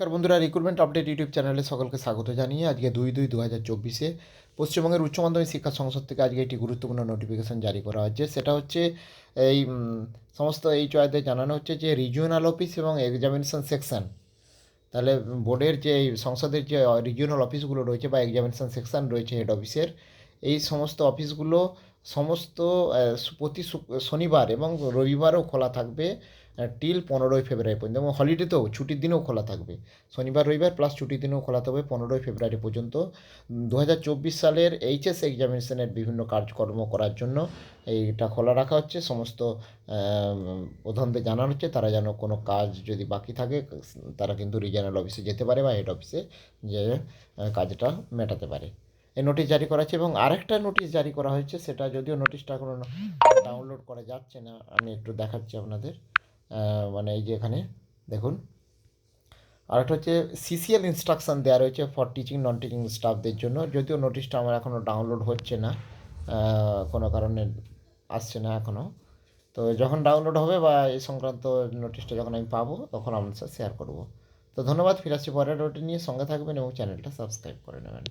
নমস্কার বন্ধুরা recruitment update YouTube চ্যানেলে সকলকে স্বাগত জানিয়ে আজকে দুই দুই দু হাজার চব্বিশে পশ্চিমবঙ্গের উচ্চ মাধ্যমিক শিক্ষা সংসদ থেকে আজকে একটি গুরুত্বপূর্ণ নোটিফিকেশন জারি করা হয়েছে সেটা হচ্ছে এই সমস্ত এই চয়েতে জানানো হচ্ছে যে রিজিওনাল অফিস এবং এক্সামিনেশন সেকশন তাহলে বোর্ডের যে সংসদের যে রিজিওনাল অফিসগুলো রয়েছে বা এক্সামিনেশন সেকশন রয়েছে হেড অফিসের এই সমস্ত অফিসগুলো সমস্ত প্রতি শনিবার এবং রবিবারও খোলা থাকবে টিল পনেরোই ফেব্রুয়ারি পর্যন্ত। এবং হলিডেতেও ছুটির দিনেও খোলা থাকবে। শনিবার, রবিবার প্লাস ছুটির দিনেও খোলা থাকবে পনেরোই ফেব্রুয়ারি পর্যন্ত। দু হাজার চব্বিশ সালের এইচএস এক্সামিনেশনের বিভিন্ন কাজকর্ম করার জন্য এইটা খোলা রাখা হচ্ছে। সমস্ত প্রধানদের জানানো হচ্ছে, তারা যেন কোনো কাজ যদি বাকি থাকে, তারা কিন্তু রিজিয়নাল অফিসে যেতে পারে বা হেড অফিসে যে কাজটা মেটাতে পারে। নোটিশ জারি করা হয়েছে এবং আরেকটা নোটিশ জারি করা হয়েছে, সেটা যদিও নোটিশটা এখনও ডাউনলোড করা যাচ্ছে না, আমি একটু দেখাচ্ছি আপনাদের মানে এই যে এখানে, দেখুন। আরেকটা হচ্ছে সিসিএল ইনস্ট্রাকশন দেওয়া রয়েছে ফর টিচিং নন টিচিং স্টাফদের জন্য, যদিও নোটিশটা আমার এখনও ডাউনলোড হচ্ছে না কোনো কারণে আসছে না এখনও তো যখন ডাউনলোড হবে বা এই সংক্রান্ত নোটিশটা যখন আমি পাবো, তখন আপনার সাথে শেয়ার করব। তো ধন্যবাদ, ফিরে আসছি পরের রুটিন নিয়ে, সঙ্গে থাকবেন এবং চ্যানেলটা সাবস্ক্রাইব করে নেবেন।